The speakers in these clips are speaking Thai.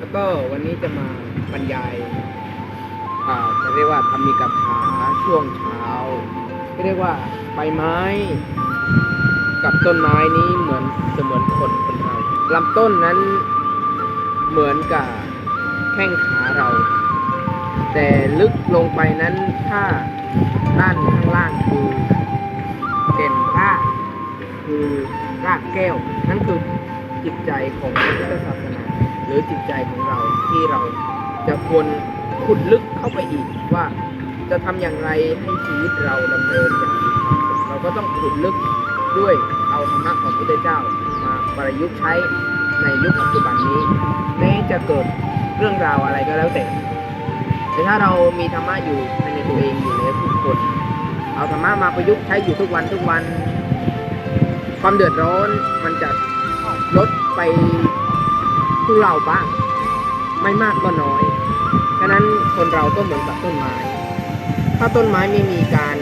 แล้วก็วันนี้จะมาบรรยายอ่าจะเรียกว่าธรรมีกถาช่วงเช้าเรียกว่าใบไม้ กับต้นไม้นี้เหมือนเสมือนคนคนเราลำต้นนั้นเหมือนกับแข้งขาเรา แต่ลึกลงไปนั้นถ้าด้านข้างล่างคือเด่นรากคือรากแก้ว นั่นคือจิตใจของพระพุทธศาสนา รือจิตใจของเราที่เราจะควรขุดลึกเข้าไปอีกว่าจะทำอย่างไรให้ชีวิตเราดำเนินอย่างมีเราก็ต้องขุดลึกด้วยเอาธรรมะของพระพุทธเจ้ามาประยุกต์ใช้ในยุคปัจจุบันนี้แม้จะเกิดเรื่องราวอะไรก็แล้วแต่แต่ถ้าเรามีธรรมะอยู่ภายในตัวเองอยู่แล้วทุกคน เอาธรรมะมาประยุกต์ใช้อยู่ทุกวันทุกวัน ความเดือดร้อนมันจะลดไป ทุเราบ้าง ไม่มากก็น้อยฉะนั้นคนเราก็เหมือนกับต้นไม้ ถ้าต้นไม้ไม่มีการ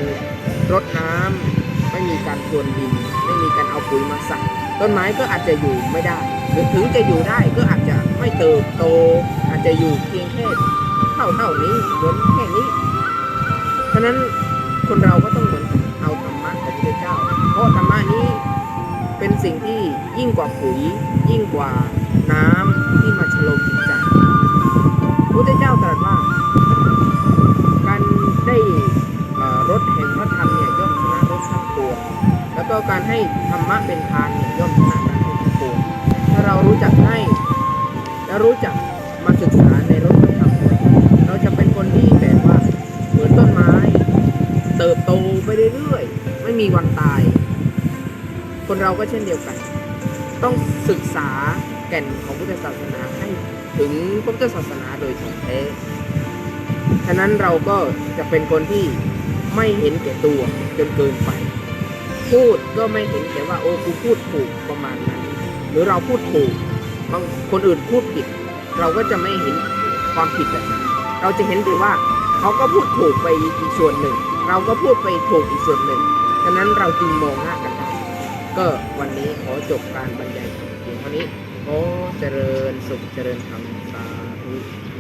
รดน้ำไม่มีการพรวนดิน ไม่มีการเอาปุ๋ยมาใส่ต้นไม้ก็อาจจะอยู่ไม่ได้ หรือถึงจะอยู่ได้ก็อาจจะไม่เติบโต อาจจะอยู่เพียงแค่เท่าเท่านี้เหมือนแค่นี้ฉะนั้นคนเราก็ต้องเหมือนเอาธรรมะของพระเจ้า เพราะธรรมะนี้เป็นสิ่งที่ยิ่งกว่าปุ๋ยยิ่งกว่า น้ำที่มาชโลมจิตใจพระพุทธเจ้าตรัสว่า การได้รถแห่งพระธรรมเนี่ยย่อมชนะรถทั้งปวงแล้วก็การให้ธรรมะเป็นทานเนี่ยย่อมชนะการให้ทั้งปวงถ้าเรารู้จักให้และรู้จักมาศึกษาในรถพระธรรมเราจะเป็นคนที่แบบว่าเหมือนต้นไม้ เติบโตไปเรื่อยๆไม่มีวันตาย คนเราก็เช่นเดียวกัน ต้องศึกษา แก่นของพุทธศาสนาให้ถึงพุทธศาสนาโดยถ่องแท้ ฉะนั้นเราก็จะเป็นคนที่ไม่เห็นแก่ตัวจนเกินไป พูดก็ไม่เห็นแก่ว่าโอ้กูพูดถูกประมาณนั้น หรือเราพูดถูกบางคนอื่นพูดผิด เราก็จะไม่เห็นความผิดแบบนั้นเราจะเห็นแต่ว่าเขาก็พูดถูกไปอีกส่วนหนึ่ง เราก็พูดไปถูกอีกส่วนหนึ่ง ฉะนั้นเราจึงมองหน้ากันได้ก็วันนี้ขอจบการบรรยายเพียงเท่านี้ เจริญสุขเจริญธรรมสาธุ